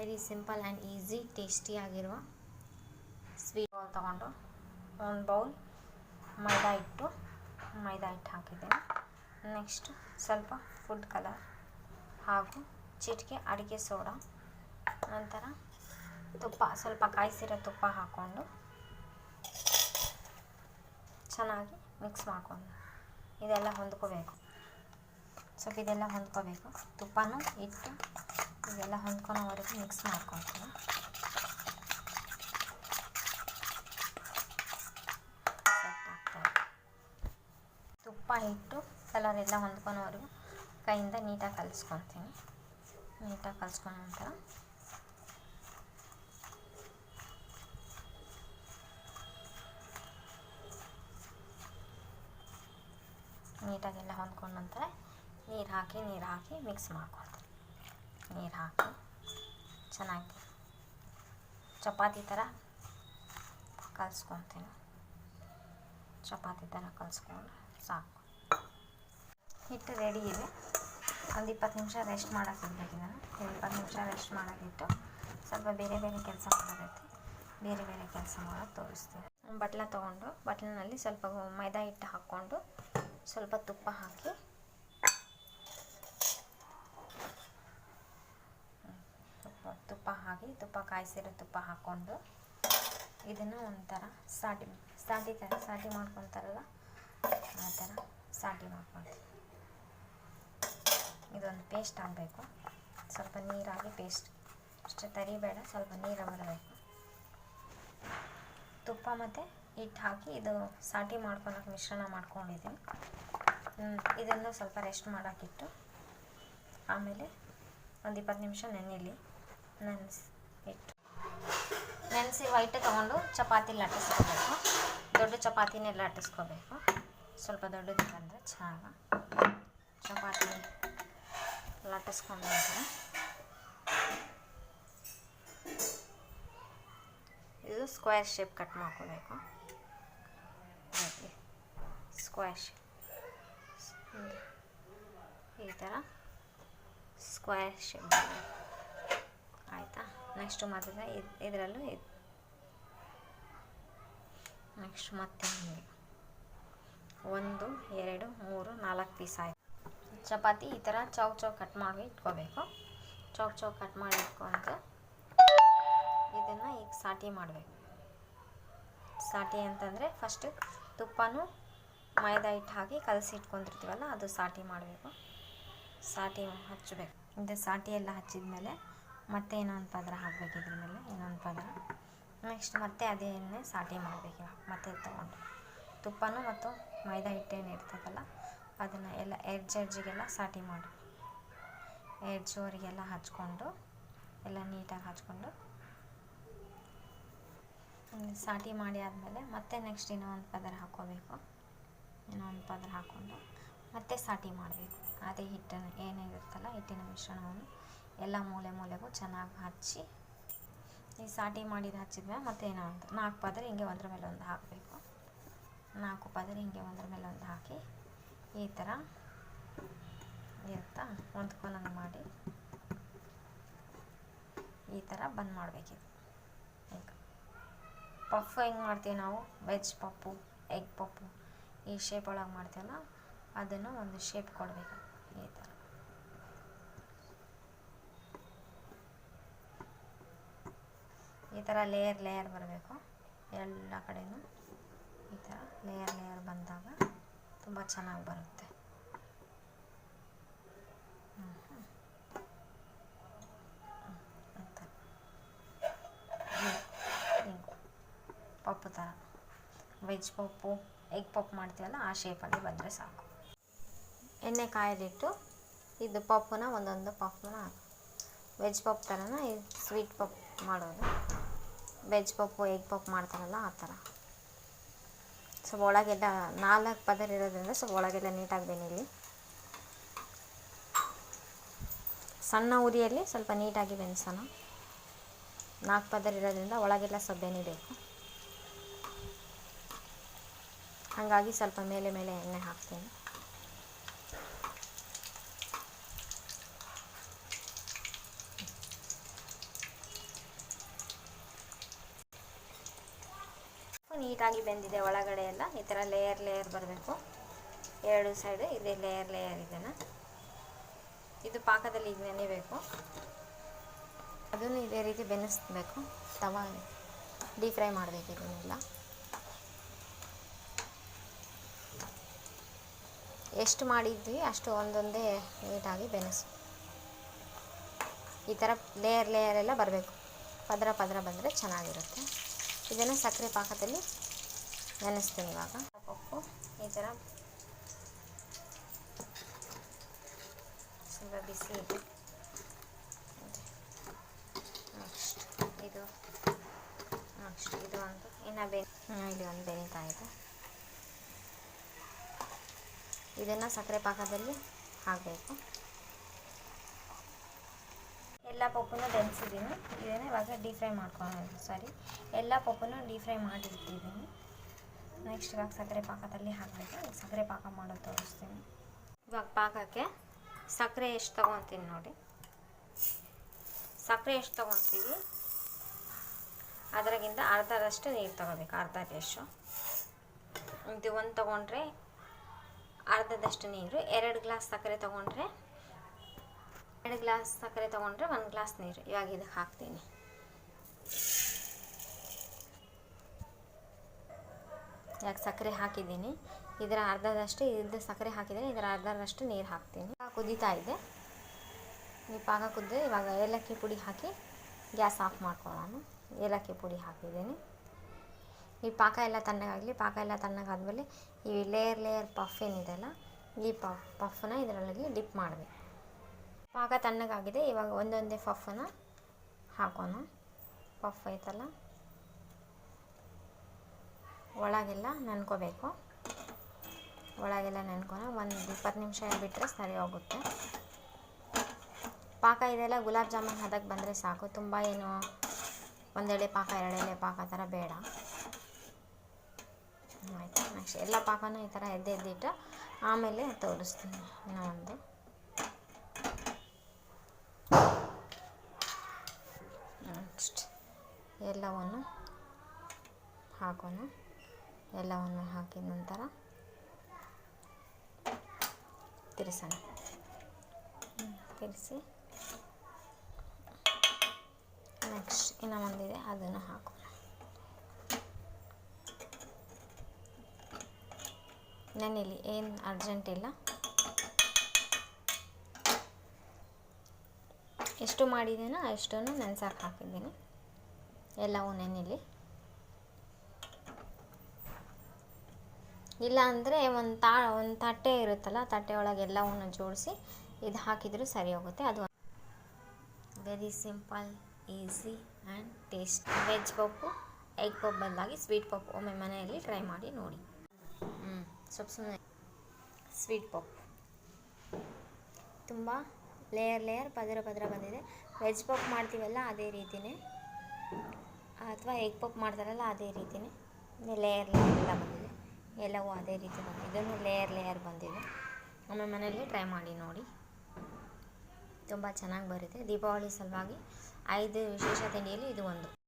Very simple and easy ಟೇಸ್ಟಿಯಾಗಿರುವ sweet bowl ತೊಗೊಂಡು ಒಂದು ಬೌಲ್ ಮೈದಾ ಹಿಟ್ಟು ಮೈದಾ ಹಿಟ್ಟು ಹಾಕಿದ್ದೇನೆ. ನೆಕ್ಸ್ಟ್ ಸ್ವಲ್ಪ ಫುಡ್ ಕಲರ್ ಹಾಗೂ ಚಿಟಿಕೆ, ಅಡುಗೆ ಸೋಡಾ, ನಂತರ ತುಪ್ಪ, ಸ್ವಲ್ಪ ಕಾಯಿಸಿರೋ ತುಪ್ಪ ಹಾಕ್ಕೊಂಡು ಚೆನ್ನಾಗಿ ಮಿಕ್ಸ್ ಮಾಡ್ಕೊಂಡು ಇದೆಲ್ಲ ಹೊಂದ್ಕೋಬೇಕು. ಸ್ವಲ್ಪ ಇದೆಲ್ಲ ಹೊಂದ್ಕೋಬೇಕು. ತುಪ್ಪನೂ ಇಟ್ಟು ಇದೆಲ್ಲ ಹೊಂದ್ಕೊಳೋವರೆಗೂ ಮಿಕ್ಸ್ ಮಾಡ್ಕೊತೀನಿ ತುಪ್ಪ ಇಟ್ಟು ಕಲರ್ ಎಲ್ಲ ಹೊಂದ್ಕೊಳೋವರೆಗೂ ಕೈಯಿಂದ ನೀಟಾಗಿ ಕಲಿಸ್ಕೊತೀನಿ ನೀಟಾಗಿ ಕಲಿಸ್ಕೊಂಡ ನಂತರ ನೀಟಾಗೆಲ್ಲ ಹೊಂದ್ಕೊಂಡ ನಂತರ ನೀರು ಹಾಕಿ ನೀರು ಹಾಕಿ ಮಿಕ್ಸ್ ಮಾಡ್ಕೊತೀನಿ ನೀರು? ಹಾಕಿ ಚೆನ್ನಾಗಿ. ಚಪಾತಿ ಥರ ಕಲಿಸ್ಕೊತೀನಿ. ಚಪಾತಿ ಥರ ಕಲಿಸ್ಕೊಂಡು ಸಾಕು. ಹಿಟ್ಟು ರೆಡಿ ಇದೆ. ಒಂದು ಇಪ್ಪತ್ತು ನಿಮಿಷ ರೆಸ್ಟ್ ಮಾಡೋಕೆ ಇಡಬೇಕು ನಾನು ಇಪ್ಪತ್ತು ನಿಮಿಷ ರೆಸ್ಟ್ ಮಾಡೋಕ್ಕಿಟ್ಟು ಸ್ವಲ್ಪ ಬೇರೆ ಬೇರೆ ಕೆಲಸ ಮಾಡೋದೈತಿ. ಬೇರೆ ಬೇರೆ ಕೆಲಸ ಮಾಡೋದು ತೋರಿಸ್ತೀನಿ. ಬಟ್ಲ ತೊಗೊಂಡು, ಬಟ್ಲಿನಲ್ಲಿ ಸ್ವಲ್ಪ ಮೈದಾ ಹಿಟ್ಟು ಹಾಕ್ಕೊಂಡು ಸ್ವಲ್ಪ ತುಪ್ಪ ಹಾಕಿ ತುಪ್ಪ ಹಾಕಿ, ತುಪ್ಪ ಕಾಯಿಸಿರೋ ತುಪ್ಪ ಹಾಕ್ಕೊಂಡು ಇದನ್ನು ಒಂಥರ ಸಾಟಿ ಸಾಟಿ ಥರ ಸಾಟಿ ಮಾಡ್ಕೊತಾರಲ್ಲ, ಆ ಥರ ಸಾಟಿ ಮಾಡ್ಕೊಳ್ತೀವಿ ಇದೊಂದು ಪೇಸ್ಟ್ ಆಗಬೇಕು. ಸ್ವಲ್ಪ ನೀರಾಗಿ ಪೇಸ್ಟ್ ಅಷ್ಟು ತರಿಬೇಡ, ಸ್ವಲ್ಪ ನೀರು ಬರಬೇಕು. ತುಪ್ಪ ಮತ್ತು ಹಿಟ್ಟು ಹಾಕಿ ಇದು ಸಾಟಿ ಮಾಡ್ಕೊಳಕ್ಕೆ ಮಿಶ್ರಣ ಮಾಡ್ಕೊಂಡಿದ್ದೀನಿ ಇದನ್ನು ಸ್ವಲ್ಪ ರೆಸ್ಟ್ ಮಾಡೋಕ್ಕಿಟ್ಟು ಆಮೇಲೆ ಒಂದು ಇಪ್ಪತ್ತು ನಿಮಿಷ ನೆನೆಯಲಿ ನೆನೆಸಿ ಹಿಟ್ಟು ನೆನೆಸಿ ವೈಟ್ ತೊಗೊಂಡು ಚಪಾತಿ ಲಟ್ಟಿಸ್ಕೋಬೇಕು ದೊಡ್ಡ ಚಪಾತಿನೇ ಲಟ್ಟಿಸ್ಕೋಬೇಕು ಸ್ವಲ್ಪ ದೊಡ್ಡದು ಬಂದರೆ ಚೆನ್ನಾಗಿ ಚಪಾತಿ ಲಟ್ಟಿಸ್ಕೊಂಡು ಇದು ಸ್ಕ್ವೇರ್ ಶೇಪ್ ಕಟ್ ಮಾಡ್ಕೋಬೇಕು. ಸ್ಕ್ವೇರ್ ಶೇಪ್ ಈ ಥರ ಸ್ಕ್ವೇರ್ ಶೇಪ್ ನೆಕ್ಸ್ಟ್ ಮತ್ತೆ ಇದರಲ್ಲೂ ಇದು ನೆಕ್ಸ್ಟ್ ಮತ್ತೆ ಹಿಂಗೆ. ಒಂದು, ಎರಡು, ಮೂರು, ನಾಲ್ಕು ಪೀಸ್ ಆಯಿತು. ಚಪಾತಿ ಈ ಥರ ಚೌಕ್ ಚೌಕ್ ಕಟ್ ಮಾಡಿ ಇಟ್ಕೋಬೇಕು. ಚೌಕ್ ಚೌಕ್ ಕಟ್ ಮಾಡಿ ಇಟ್ಕೊಂಡು ಇದನ್ನು ಈಗ ಸಾಟಿ ಮಾಡಬೇಕು. ಸಾಟಿ ಅಂತಂದರೆ ಫಸ್ಟ್ ತುಪ್ಪನೂ ಮೈದಾ ಹಿಟ್ಟು ಹಾಕಿ ಕಲಸಿ ಇಟ್ಕೊಂಡಿರ್ತೀವಲ್ಲ, ಅದು ಸಾಟಿ ಮಾಡಬೇಕು. ಸಾಟಿ ಹಚ್ಚಬೇಕು. ಇದು ಸಾಟಿ ಎಲ್ಲ ಹಚ್ಚಿದ ಮತ್ತೆ ಇನ್ನೊಂದು ಪದರ ಹಾಕಬೇಕು ಇದ್ರ ಮೇಲೆ, ಇನ್ನೊಂದು ಪದರ. ನೆಕ್ಸ್ಟ್ ಮತ್ತೆ ಅದೇ ಎಣ್ಣೆ ಸಾಟಿ ಮಾಡಬೇಕು ಮತ್ತೆ ತೊಗೊಂಡು. ತುಪ್ಪನೂ ಮತ್ತು ಮೈದಾ ಹಿಟ್ಟೇನು ಇರ್ತದಲ್ಲ, ಅದನ್ನು ಎಲ್ಲ ಎಡ್ಜ್ ಎಡ್ಜಿಗೆಲ್ಲ ಸಾಟಿ ಮಾಡಿ. ಎಡ್ಜ್ವರಿಗೆಲ್ಲ ಹಚ್ಕೊಂಡು, ಎಲ್ಲ ನೀಟಾಗಿ ಹಚ್ಕೊಂಡು ಸಾಟಿ ಮಾಡಿ ಆದಮೇಲೆ ಮತ್ತೆ ನೆಕ್ಸ್ಟ್ ಇನ್ನೊಂದು ಪದರ ಹಾಕ್ಕೋಬೇಕು. ಇನ್ನೊಂದು ಪದರ ಹಾಕ್ಕೊಂಡು ಮತ್ತೆ ಸಾಟಿ ಮಾಡಬೇಕು. ಅದೇ ಹಿಟ್ಟನ್ನು ಏನೇನಿರುತ್ತಲ್ಲ ಹಿಟ್ಟಿನ ಮಿಶ್ರಣವನ್ನು. ಎಲ್ಲ ಮೂಲೆ ಮೂಲೆಗೂ ಚೆನ್ನಾಗಿ ಹಚ್ಚಿ, ಈ ಸಾಟಿ ಮಾಡಿದ ಹಚ್ಚಿದ್ಮೇಲೆ ಮತ್ತೆ ಏನೋ ಒಂದು ನಾಲ್ಕು ಪದರ ಹಿಂಗೆ ಒಂದ್ರ ಮೇಲೆ ಒಂದು ಹಾಕಬೇಕು. ನಾಲ್ಕು ಪದರ ಹಿಂಗೆ ಒಂದ್ರ ಮೇಲೆ ಒಂದು ಹಾಕಿ, ಈ ಥರ ಇರುತ್ತಾ? ಹೊಂದ್ಕೊಂಡಂಗೆ ಮಾಡಿ, ಈ ಥರ ಬಂದ್ ಮಾಡಬೇಕಿದು. ಈಗ ಪಫ್ ಹೆಂಗೆ ಮಾಡ್ತೀವಿ ನಾವು? ವೆಜ್ ಪಪ್ಪು, ಎಗ್ ಪಪ್ಪು, ಈ ಶೇಪ್ ಒಳಗೆ ಮಾಡ್ತೀವಲ್ಲ, ಅದನ್ನು ಒಂದು ಶೇಪ್ ಕೊಡಬೇಕು ಈ ಥರ ಈ ಥರ ಲೇಯರ್ ಲೇಯರ್ ಬರಬೇಕು. ಎಲ್ಲ ಕಡೆಯೂ ಈ ಥರ ಲೇಯರ್ ಲೇಯರ್ ಬಂದಾಗ ತುಂಬ ಚೆನ್ನಾಗಿ ಬರುತ್ತೆ. ಪಪ್ಪು ಥರ ವೆಜ್ ಪಪ್ಪು ಎಗ್ ಪಪ್ಪು ಮಾಡ್ತೀವಲ್ಲ, ಆ ಶೇಪಲ್ಲಿ ಬಂದರೆ ಸಾಕು. ಎಣ್ಣೆ ಕಾಯಲಿಟ್ಟು ಇದು ಪಪ್ಪುನ ಒಂದೊಂದು ಪಪ್ಪುನ ವೆಜ್ ಪಪ್ ಥರನ ಇದು ಸ್ವೀಟ್ ಪಪ್ ಮಾಡೋದು. ವೆಜ್ ಪಪ್ಪು, ಎಗ್ ಪಪ್ ಮಾಡ್ತಾರಲ್ಲ ಆ ಥರ. ಸೊ ಒಳಗೆಲ್ಲ ನಾಲ್ಕು ಪದರ ಇರೋದ್ರಿಂದ ಸೊ ಒಳಗೆಲ್ಲ ನೀಟಾಗಿ ಬೆನೀಲಿ ಸಣ್ಣ ಉರಿಯಲ್ಲಿ ಸ್ವಲ್ಪ ನೀಟಾಗಿ ಬೆನ್ಸೋಣ. ನಾಲ್ಕು ಪದರ ಇರೋದ್ರಿಂದ ಒಳಗೆಲ್ಲ ಸ್ವಲ್ಪ ಬೆನಿಬೇಕು ಹಾಗಾಗಿ ಸ್ವಲ್ಪ ಮೇಲೆ ಮೇಲೆ ಎಣ್ಣೆ ಹಾಕ್ತೀನಿ. ನೀಟಾಗಿ ಬೆಂದಿದೆ ಒಳಗಡೆ ಎಲ್ಲ. ಈ ಥರ ಲೇಯರ್ ಲೇಯರ್ ಬರಬೇಕು. ಎರಡು ಸೈಡು ಇದೇ ಲೇಯರ್ ಲೇಯರ್ ಇದೆಯ ಇದು ಪಾಕದಲ್ಲಿ ಈಗ ನೆನೆಬೇಕು. ಅದನ್ನು ಇದೇ ರೀತಿ ಬೆನೆಸ್ಬೇಕು ತವ ಡೀಪ್ ಫ್ರೈ ಮಾಡಬೇಕು ಇದನ್ನೆಲ್ಲ. ಎಷ್ಟು ಮಾಡಿದ್ವಿ, ಅಷ್ಟು ಒಂದೊಂದೇ ನೀಟಾಗಿ ಬೆನೆಸು ಈ ಥರ ಲೇಯರ್ ಲೇಯರ್ ಎಲ್ಲ ಬರಬೇಕು. ಪದರ ಪದರ ಬಂದರೆ ಚೆನ್ನಾಗಿರುತ್ತೆ. ಇದನ್ನು ಸಕ್ಕರೆ ಪಾಕದಲ್ಲಿ ನೆನೆಸ್ತೀನಿ ಇವಾಗ. ಈ ಥರ ಸ್ವಲ್ಪ ಬಿಸಿ ಇದೆ. ನೆಕ್ಸ್ಟ್ ಇದು ನೆಕ್ಸ್ಟ್ ಇದು ಒಂದು, ಇನ್ನು ಬೆ ಇಲ್ಲಿ ಒಂದು ಬೆನೀತಾ ಇದೆ. ಇದನ್ನು ಸಕ್ಕರೆ ಪಾಕದಲ್ಲಿ ಹಾಕಬೇಕು. ಎಲ್ಲ ಪಪ್ಪನ್ನು ಬೆಳೆಸಿದ್ದೀನಿ ಇದನ್ನು ಇವಾಗ ಡೀ ಫ್ರೈ ಮಾಡ್ಕೊಳ್ಳೋದು. ಸಾರಿ ಎಲ್ಲ ಪಪ್ಪನ್ನು ಡೀ ಫ್ರೈ ಮಾಡಿರ್ತಿದ್ದೀನಿ. ನೆಕ್ಸ್ಟ್ ಇವಾಗ ಸಕ್ಕರೆ ಪಾಕದಲ್ಲಿ ಹಾಕಬೇಕು. ಸಕ್ಕರೆ ಪಾಕ ಮಾಡೋದು ತೋರಿಸ್ತೀನಿ. ಇವಾಗ ಪಾಕಕ್ಕೆ ಸಕ್ಕರೆ ಎಷ್ಟು ತೊಗೊತೀನಿ ನೋಡಿ. ಸಕ್ಕರೆ ಎಷ್ಟು ತೊಗೊತೀವಿ? ಅದರಾಗಿಂದ ಅರ್ಧದಷ್ಟು ನೀರು ತೊಗೋಬೇಕು. ಅರ್ಧ ರೇಷು ಇದು ಒಂದು ತೊಗೊಂಡ್ರೆ ಅರ್ಧದಷ್ಟು ನೀರು. ಎರಡು ಗ್ಲಾಸ್ ಸಕ್ಕರೆ ತೊಗೊಂಡ್ರೆ ಎರಡು ಗ್ಲಾಸ್ ಸಕ್ಕರೆ ತೊಗೊಂಡ್ರೆ ಒಂದು ಗ್ಲಾಸ್ ನೀರು. ಇವಾಗ ಇದಕ್ಕೆ ಹಾಕ್ತೀನಿ. ಇವಾಗ ಸಕ್ಕರೆ ಹಾಕಿದ್ದೀನಿ. ಇದರ ಅರ್ಧದಷ್ಟು ಇದು ಸಕ್ಕರೆ ಹಾಕಿದ್ದೀನಿ. ಇದರ ಅರ್ಧದಷ್ಟು ನೀರು ಹಾಕ್ತೀನಿ. ಕುದೀತಾ ಇದೆ. ಈ ಪಾಕ ಕುದ್ದೆ ಇವಾಗ ಏಲಕ್ಕಿ ಪುಡಿ ಹಾಕಿ ಗ್ಯಾಸ್ ಆಫ್ ಮಾಡ್ಕೊಳ್ಳೋಣ. ಏಲಕ್ಕಿ ಪುಡಿ ಹಾಕಿದ್ದೀನಿ. ಈ ಪಾಕ ಎಲ್ಲ ತಣ್ಣಗಾಗಲಿ, ಪಾಕ ಎಲ್ಲ ತಣ್ಣಗಾದ್ಮೇಲೆ ಈ ಲೇಯರ್ ಲೇಯರ್ ಪಫ್ ಏನಿದೆಯಲ್ಲ, ಈ ಪಫ್ ಪಫ್ನ ಇದರೊಳಗೆ ಡಿಪ್ ಮಾಡಬೇಕು. ಪಾಕ ತಣ್ಣಗಾಗಿದೆ. ಇವಾಗ ಒಂದೊಂದೇ ಪಫನ್ನು ಹಾಕೋಣ. ಪಫ್ ಐತಲ್ಲ? ಒಳಗೆಲ್ಲ ನೆನ್ಕೋಬೇಕು. ಒಳಗೆಲ್ಲ ನೆನ್ಕೊಳ ಒಂದು ಇಪ್ಪತ್ತು ನಿಮಿಷ ಬಿಟ್ಟರೆ ಸರಿ ಹೋಗುತ್ತೆ. ಪಾಕ ಇದೆಲ್ಲ ಗುಲಾಬ್ ಜಾಮೂನ್ ಹದಕ್ಕೆ ಬಂದರೆ ಸಾಕು. ತುಂಬ ಏನು ಒಂದೆಳೆ ಪಾಕ, ಎರಡೆಳೆ ಪಾಕ ಥರ ಬೇಡ. ಆಯಿತು? ನೆಕ್ಸ್ಟ್ ಎಲ್ಲ ಪಾಕನೂ ಈ ಥರ ಎದ್ದೆದ್ದಿಟ್ಟು ಆಮೇಲೆ ತೋರಿಸ್ತೀನಿ ಇನ್ನೂ ಒಂದು ನೆಕ್ಸ್ಟ್ ಎಲ್ಲವನ್ನು ಹಾಕೋಣ. ಎಲ್ಲವನ್ನು ಹಾಕಿದ ನಂತರ ತಿರ್ಸೋಣ. ತಿರ್ಸಿ ನೆಕ್ಸ್ಟ್ ಇನ್ನೂ ಒಂದಿದೆ, ಅದನ್ನು ಹಾಕೋಣ. ನನ್ನಲ್ಲಿ ಏನು ಅರ್ಜೆಂಟ್ ಇಲ್ಲ. ಎಷ್ಟು ಮಾಡಿದ್ದೀನೋ ಅಷ್ಟನ್ನು ನೆನ್ಸಕ್ಕೆ ಹಾಕಿದ್ದೀನಿ. ಎಲ್ಲವೂ ನೆನೆಲಿ ಇಲ್ಲ ಅಂದರೆ ಒಂದು ತಾ, ಒಂದು ತಟ್ಟೆ ಇರುತ್ತಲ್ಲ ತಟ್ಟೆ ಒಳಗೆ ಎಲ್ಲವನ್ನು ಜೋಡಿಸಿ ಇದು ಹಾಕಿದರೂ ಸರಿ ಹೋಗುತ್ತೆ. ಅದು very simple easy and taste veg puff egg puff ಬದಲಾಗಿ ಸ್ವೀಟ್ ಪಪ್ ಒಮ್ಮೆ ಮನೆಯಲ್ಲಿ ಟ್ರೈ ಮಾಡಿ ನೋಡಿ. ಹ್ಞೂ ಸ್ವಲ್ಪ ಸುಮ್ಮನೆ ಸ್ವೀಟ್ ಪಪ್ ತುಂಬ ಲೇಯರ್ ಲೇಯರ್ ಪದರ ಪದರ ಬಂದಿದೆ. ವೆಜ್ ಪಪ್ ಮಾಡ್ತೀವಲ್ಲ ಅದೇ ರೀತಿಯೇ ಅಥವಾ ಎಗ್ ಪಪ್ ಮಾಡ್ತಾರಲ್ಲ ಅದೇ ರೀತಿಯೇ ಲೇಯರ್ ಲೇಯರ್ ಎಲ್ಲ ಬಂದಿದೆ. ಎಲ್ಲವೂ ಅದೇ ರೀತಿ ಬಂದಿದೆ. ಇದನ್ನು ಲೇಯರ್ ಲೇಯರ್ ಬಂದಿದೆ. ಒಮ್ಮೆ ಮನೆಯಲ್ಲಿ ಟ್ರೈ ಮಾಡಿ ನೋಡಿ. ತುಂಬ ಚೆನ್ನಾಗಿ ಬರುತ್ತೆ. ದೀಪಾವಳಿ ಸಲುವಾಗಿ ಐದು ವಿಶೇಷ ತಿಂಡಿಯಲ್ಲಿ ಇದು ಒಂದು.